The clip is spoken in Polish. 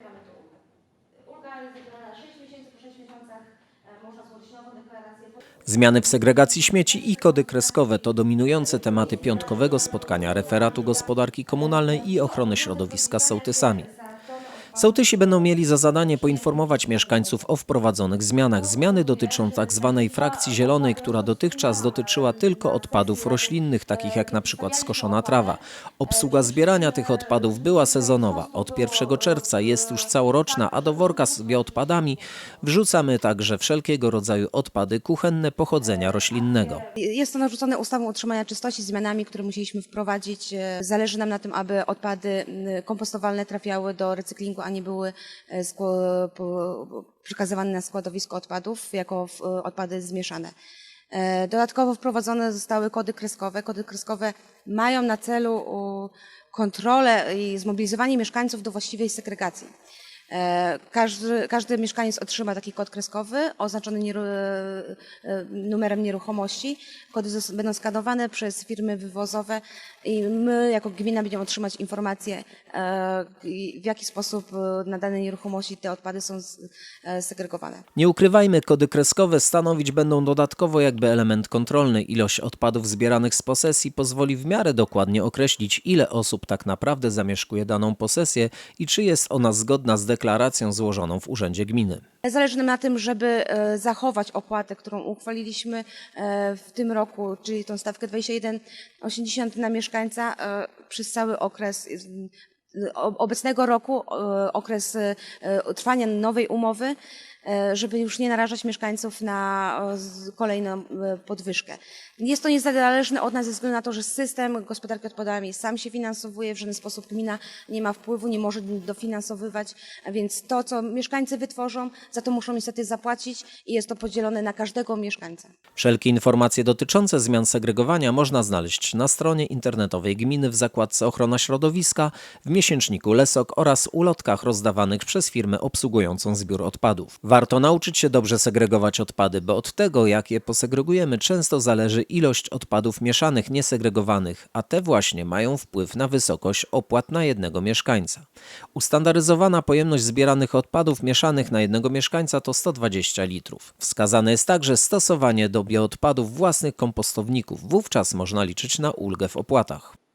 Mamy tu ulgę. Ulga jest deklarowana 6 miesięcy, po 6 miesiącach e, można złożyć nową deklarację. Zmiany w segregacji śmieci i kody kreskowe to dominujące tematy piątkowego spotkania referatu gospodarki komunalnej i ochrony środowiska z sołtysami. Sołtysi będą mieli za zadanie poinformować mieszkańców o wprowadzonych zmianach. Zmiany dotyczą tzw. frakcji zielonej, która dotychczas dotyczyła tylko odpadów roślinnych, takich jak przykład skoszona trawa. Obsługa zbierania tych odpadów była sezonowa. Od 1 czerwca jest już całoroczna, a do worka z bioodpadami wrzucamy także wszelkiego rodzaju odpady kuchenne pochodzenia roślinnego. Jest to narzucone ustawą utrzymania czystości, zmianami, które musieliśmy wprowadzić. E, Zależy nam na tym, aby odpady kompostowalne trafiały do recyklingu, a nie były e, przekazywane na składowisko odpadów jako w- odpady zmieszane. E, Dodatkowo wprowadzone zostały kody kreskowe. Kody kreskowe mają na celu kontrolę i zmobilizowanie mieszkańców do właściwej segregacji. E, Każdy, każdy mieszkaniec otrzyma taki kod kreskowy oznaczony nieru, e, e, numerem nieruchomości. Kody będą skanowane przez firmy wywozowe i my jako gmina będziemy otrzymać informacje, w jaki sposób na danej nieruchomości te odpady są segregowane. Nie ukrywajmy, kody kreskowe stanowić będą dodatkowo jakby element kontrolny. Ilość odpadów zbieranych z posesji pozwoli w miarę dokładnie określić, ile osób tak naprawdę zamieszkuje daną posesję i czy jest ona zgodna z deklaracją złożoną w Urzędzie Gminy. Zależy nam na tym, żeby e, zachować opłatę, którą uchwaliliśmy e, w tym roku, czyli tą stawkę 21,80 na mieszkańca e, przez cały okres obecnego roku, okres trwania nowej umowy, żeby już nie narażać mieszkańców na e, kolejną e, podwyżkę. Jest to niezależne od nas ze względu na to, że system gospodarki odpadami sam się finansowuje, w żaden sposób gmina nie ma wpływu, nie może dofinansowywać, więc to, co mieszkańcy wytworzą, za to muszą niestety zapłacić i jest to podzielone na każdego mieszkańca. Wszelkie informacje dotyczące zmian segregowania można znaleźć na stronie internetowej gminy w zakładce Ochrona Środowiska, w miesięczniku Lesok oraz ulotkach rozdawanych przez firmę obsługującą zbiór odpadów. Warto nauczyć się dobrze segregować odpady, bo od tego, jak je posegregujemy, często zależy ilość odpadów mieszanych, niesegregowanych, a te właśnie mają wpływ na wysokość opłat na jednego mieszkańca. Ustandaryzowana pojemność zbieranych odpadów mieszanych na jednego mieszkańca to 120 litrów. Wskazane jest także stosowanie do bioodpadów własnych kompostowników. Wówczas można liczyć na ulgę w opłatach.